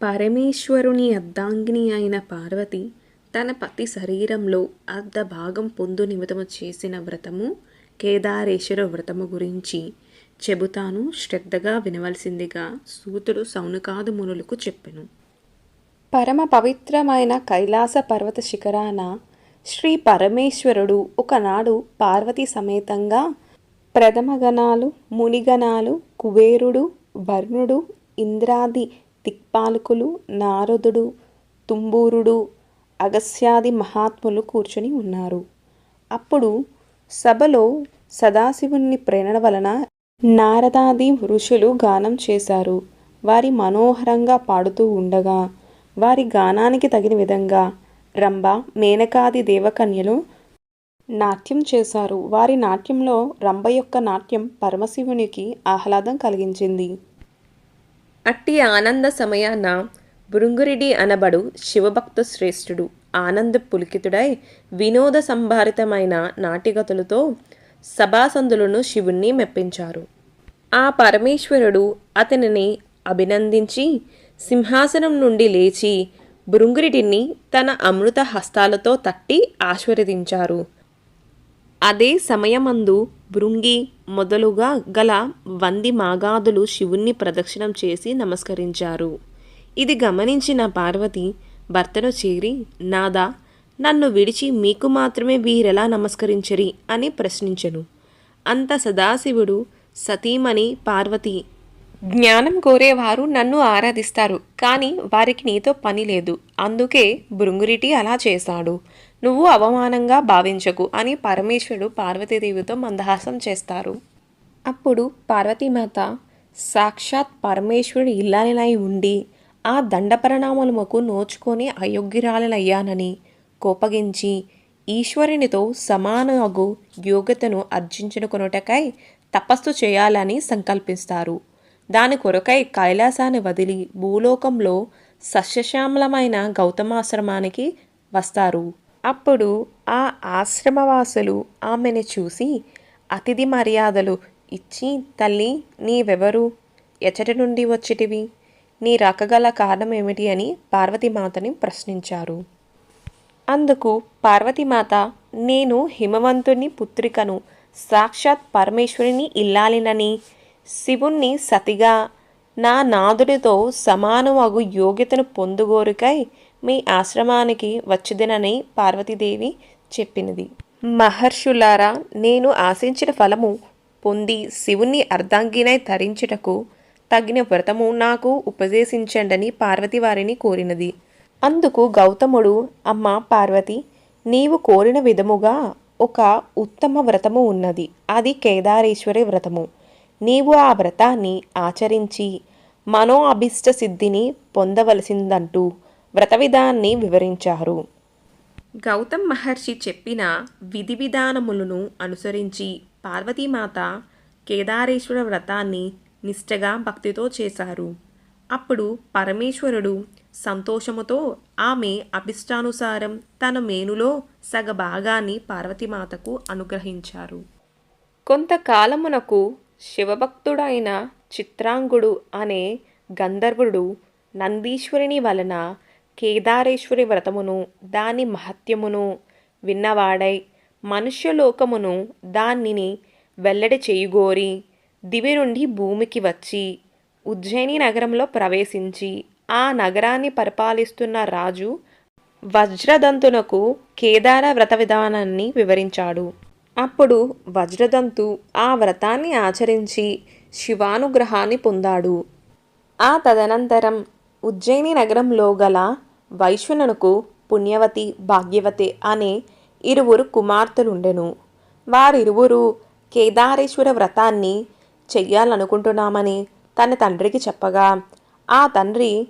పరమేశ్వరుని అర్ధాంగిని అయిన పార్వతి తన పతి శరీరంలో అర్ధ భాగం పొందు నిమితము చేసిన వ్రతము కేదారేశ్వర వ్రతము గురించి చెబుతాను. శ్రద్ధగా వినవలసిందిగా సూతుడు సౌనుకాదు మునులకు చెప్పెను. పరమ పవిత్రమైన కైలాస పర్వత శిఖరాన శ్రీ పరమేశ్వరుడు ఒకనాడు పార్వతి సమేతంగా ప్రథమగణాలు మునిగణాలు కుబేరుడు వర్ణుడు ఇంద్రాది దిక్పాలకులు నారదుడు తుంబూరుడు అగస్యాది మహాత్ములు కూర్చొని ఉన్నారు. అప్పుడు సభలో సదాశివుని ప్రేరణ వలన నారదాది ఋషులు గానం చేశారు. వారి మనోహరంగా పాడుతూ ఉండగా వారి గానానికి తగిన విధంగా రంభ మేనకాది దేవకన్యలు నాట్యం చేశారు. వారి నాట్యంలో రంభ యొక్క నాట్యం పరమశివునికి ఆహ్లాదం కలిగించింది. అట్టి ఆనంద సమయాన భృంగురిడి అనబడు శివభక్త శ్రేష్ఠుడు. ఆనంద పులికితుడై వినోద సంభారితమైన నాటిగతులతో సభాసందులను శివుణ్ణి మెప్పించారు. ఆ పరమేశ్వరుడు అతనిని అభినందించి సింహాసనం నుండి లేచి భృంగురిటిని తన అమృత హస్తాలతో తట్టి ఆశీర్వదించారు. అదే సమయమందు భృంగి మొదలుగా గల వంది మాగాదులు శివుణ్ణి ప్రదక్షిణం చేసి నమస్కరించారు. ఇది గమనించిన పార్వతి భర్తను చేరి నాదా నన్ను విడిచి మీకు మాత్రమే వీరెలా నమస్కరించరి? అని ప్రశ్నించను. అంత సదాశివుడు సతీమణి పార్వతి జ్ఞానం కోరేవారు నన్ను ఆరాధిస్తారు కానీ వారికి నీతో పని లేదు. అందుకే భృంగురిటి అలా చేశాడు. నువ్వు అవమానంగా భావించకు అని పరమేశ్వరుడు పార్వతీదేవితో మందహాసం చేస్తారు. అప్పుడు పార్వతీమాత సాక్షాత్ పరమేశ్వరుడు ఇల్లాలనై ఉండి ఆ దండపరిణామములకు నోచుకొని అయోగ్యురాలనయ్యానని కోపగించి ఈశ్వరునితో సమానగు యోగ్యతను అర్జించుకొనుటకై తపస్సు చేయాలని సంకల్పిస్తారు. దాని కొరకై కైలాసాన్ని వదిలి భూలోకంలో సస్యశ్యామలమైన గౌతమాశ్రమానికి వస్తారు. అప్పుడు ఆ ఆశ్రమవాసులు ఆమెను చూసి అతిథి మర్యాదలు ఇచ్చి తల్లి నీవెవరు? ఎచ్చటి నుండి వచ్చిటివి? నీ రాకగల కారణం ఏమిటి అని పార్వతీమాతని ప్రశ్నించారు. అందుకు పార్వతీమాత నేను హిమవంతుని పుత్రికను సాక్షాత్ పరమేశ్వరుని ఇల్లాలినని. శివుణ్ణి సతిగా నా నాదుడితో సమానమగు యోగ్యతను పొందుగోరుకై మీ ఆశ్రమానికి వచ్చిదినని పార్వతీదేవి చెప్పినది. మహర్షులారా నేను ఆశించిన ఫలము పొంది శివుణ్ణి అర్ధాంగినై ధరించుటకు తగిన వ్రతము నాకు ఉపదేశించండని పార్వతి వారిని కోరినది. అందుకు గౌతముడు అమ్మ పార్వతి నీవు కోరిన విధముగా ఒక ఉత్తమ వ్రతము ఉన్నది. అది కేదారేశ్వరి వ్రతము. నీవు ఆ వ్రతాన్ని ఆచరించి మనో అభిష్ట సిద్ధిని పొందవలసిందంటూ వ్రత విధాన్ని వివరించారు. గౌతమ్ మహర్షి చెప్పిన విధి విధానములను అనుసరించి పార్వతీమాత కేదారేశ్వర వ్రతాన్ని నిష్టగా భక్తితో చేశారు. అప్పుడు పరమేశ్వరుడు సంతోషముతో ఆమె అభిష్టానుసారం తన మేనులో సగ భాగాన్ని పార్వతీమాతకు అనుగ్రహించారు. కొంతకాలమునకు శివభక్తుడైన చిత్రాంగుడు అనే గంధర్వుడు నందీశ్వరుని వలన కేదారేశ్వరి వ్రతమును దాని మహత్యమును విన్నవాడై మనుష్యలోకమును దానిని వెల్లడి చేయుగోరి దివి నుండి భూమికి వచ్చి ఉజ్జయిని నగరంలో ప్రవేశించి ఆ నగరాన్ని పరిపాలిస్తున్న రాజు వజ్రదంతునకు కేదార వ్రత విధానాన్ని వివరించాడు. అప్పుడు వజ్రదంతు ఆ వ్రతాన్ని ఆచరించి శివానుగ్రహాన్ని పొందాడు. ఆ తదనంతరం ఉజ్జయిని నగరంలో గల వైశ్వనునకు పుణ్యవతి భాగ్యవతి అనే ఇరువురు కుమార్తెలుండెను. వారిరువురు కేదారేశ్వర వ్రతాన్ని చెయ్యాలనుకుంటున్నామని తన తండ్రికి చెప్పగా ఆ తండ్రి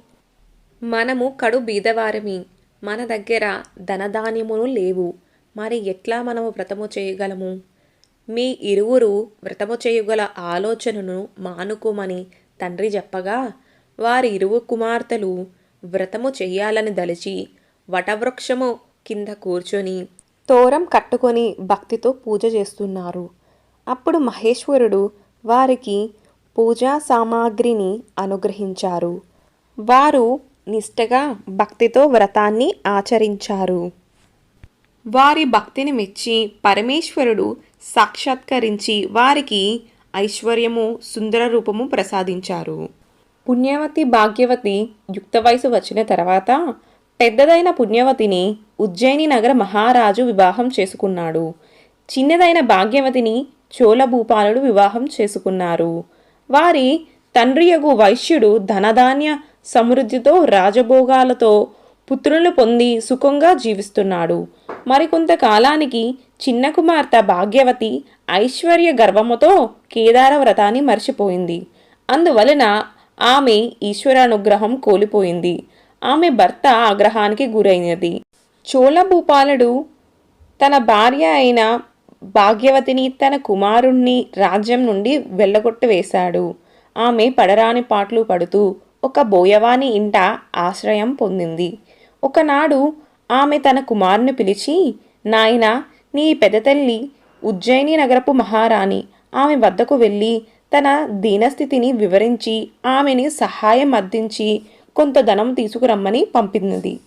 మనము కడు బీదవారమి. మన దగ్గర ధనధాన్యములు లేవు. మరి ఎట్లా మనము వ్రతము చేయగలము మీ ఇరువురు వ్రతము చేయగల ఆలోచనను మానుకోమని తండ్రి చెప్పగా వారి ఇరువు కుమార్తెలు వ్రతము చెయ్యాలని దలిచి వటవృక్షము కింద కూర్చొని తోరం కట్టుకొని భక్తితో పూజ చేస్తున్నారు. అప్పుడు మహేశ్వరుడు వారికి పూజా సామాగ్రిని అనుగ్రహించారు. వారు నిష్టగా భక్తితో వ్రతాన్ని ఆచరించారు. వారి భక్తిని మెచ్చి పరమేశ్వరుడు సాక్షాత్కరించి వారికి ఐశ్వర్యము సుందర రూపము ప్రసాదించారు. పుణ్యవతి భాగ్యవతి యుక్త వయసు వచ్చిన తర్వాత పెద్దదైన పుణ్యవతిని ఉజ్జయిని నగర మహారాజు వివాహం చేసుకున్నాడు. చిన్నదైన భాగ్యవతిని చోళభూపాలుడు వివాహం చేసుకున్నారు. వారి తండ్రియగు వైశ్యుడు ధనధాన్య సమృద్ధితో రాజభోగాలతో పుత్రులను పొంది సుఖంగా జీవిస్తున్నాడు. మరికొంత కాలానికి చిన్న కుమార్తె భాగ్యవతి ఐశ్వర్య గర్వముతో కేదార వ్రతాన్ని మర్చిపోయింది. అందువలన ఆమె ఈశ్వరానుగ్రహం కోల్పోయింది. ఆమె భర్త ఆగ్రహానికి గురైనది. చోళభూపాలుడు తన భార్య అయిన భాగ్యవతిని తన కుమారుణ్ణి రాజ్యం నుండి వెళ్ళగొట్టి వేశాడు ఆమె పడరాని పాటలు పడుతూ ఒక బోయవాని ఇంట ఆశ్రయం పొందింది. ఒకనాడు ఆమె తన కుమారుని పిలిచి నాయన నీ పెదతల్లి ఉజ్జయిని నగరపు మహారాణి. ఆమె వద్దకు వెళ్ళి తన దీనస్థితిని వివరించి ఆమెని సహాయం అర్థించి కొంత ధనం తీసుకురమ్మని పంపినది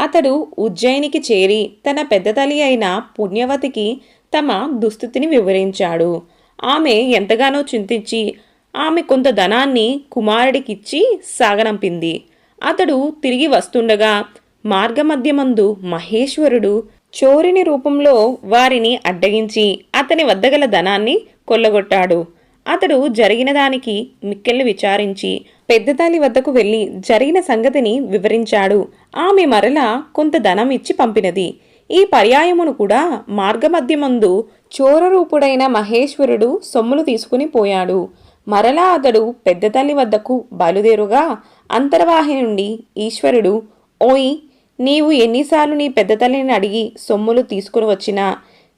అతడు ఉజ్జయినికి చేరి తన పెద్ద తల్లి అయిన పుణ్యవతికి తమ దుస్థితిని వివరించాడు. ఆమె ఎంతగానో చింతించి ఆమె కొంత ధనాన్ని కుమారుడికిచ్చి సాగనంపింది. అతడు తిరిగి వస్తుండగా మార్గమధ్యమందు మహేశ్వరుడు చోరిని రూపంలో వారిని అడ్డగించి అతని వద్ద గల ధనాన్ని కొల్లగొట్టాడు. అతడు జరిగిన దానికి మిక్కెళ్ళు విచారించి పెద్ద తల్లి వద్దకు వెళ్ళి జరిగిన సంగతిని వివరించాడు. ఆమె మరల కొంత ధనం ఇచ్చి పంపినది. ఈ పర్యాయమును కూడా మార్గమధ్యమందు చోరరూపుడైన మహేశ్వరుడు సొమ్ములు తీసుకుని పోయాడు. మరలా అతడు పెద్ద తల్లి వద్దకు బయలుదేరుగా అంతర్వాహి నుండి ఈశ్వరుడు ఓయ్ నీవు ఎన్నిసార్లు నీ పెద్ద తల్లిని అడిగి సొమ్ములు తీసుకుని వచ్చినా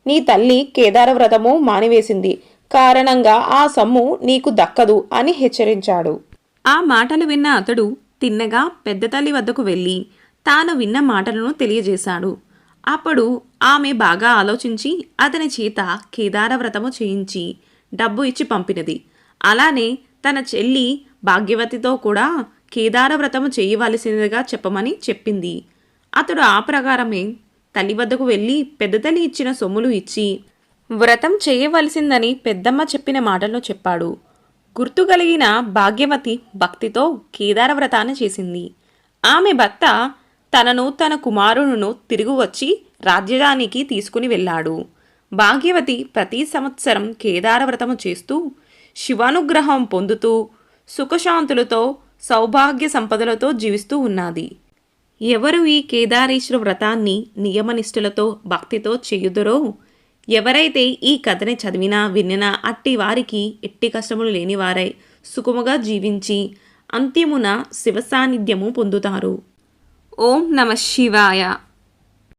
నీ తల్లి కేదారవ్రతము మానివేసింది. కారణంగా ఆ సొమ్ము నీకు దక్కదు అని హెచ్చరించాడు. ఆ మాటలు విన్న అతడు తిన్నగా పెద్ద తల్లి వద్దకు వెళ్ళి తాను విన్న మాటలను తెలియజేశాడు. అప్పుడు ఆమె బాగా ఆలోచించి అతని చేత కేదార వ్రతము చేయించి డబ్బు ఇచ్చి పంపినది. అలానే తన చెల్లి భాగ్యవతితో కూడా కేదార వ్రతము చేయవలసినదిగా చెప్పమని చెప్పింది. అతడు ఆ ప్రకారమే తల్లి వద్దకు వెళ్ళి పెద్ద తల్లి ఇచ్చిన సొమ్ములు ఇచ్చి వ్రతం చేయవలసిందని పెద్దమ్మ చెప్పిన మాటల్లో చెప్పాడు. గుర్తుగలిగిన భాగ్యవతి భక్తితో కేదార వ్రతాన్ని చేసింది. ఆమె భర్త తనను తన కుమారుడును తిరిగి వచ్చి రాజ్యానికి తీసుకుని వెళ్ళాడు. భాగ్యవతి ప్రతి సంవత్సరం కేదార వ్రతము చేస్తూ శివానుగ్రహం పొందుతూ సుఖశాంతులతో సౌభాగ్య సంపదలతో జీవిస్తూ ఉన్నది. ఎవరు ఈ కేదారేశ్వర వ్రతాన్ని నియమనిష్ఠులతో భక్తితో చేయుదరో ఎవరైతే ఈ కథని చదివినా వినినా అట్టి వారికి ఎట్టి కష్టములు లేనివారై సుఖముగా జీవించి అంత్యమున శివ సాన్నిధ్యము పొందుతారు. ఓం నమ శివాయ.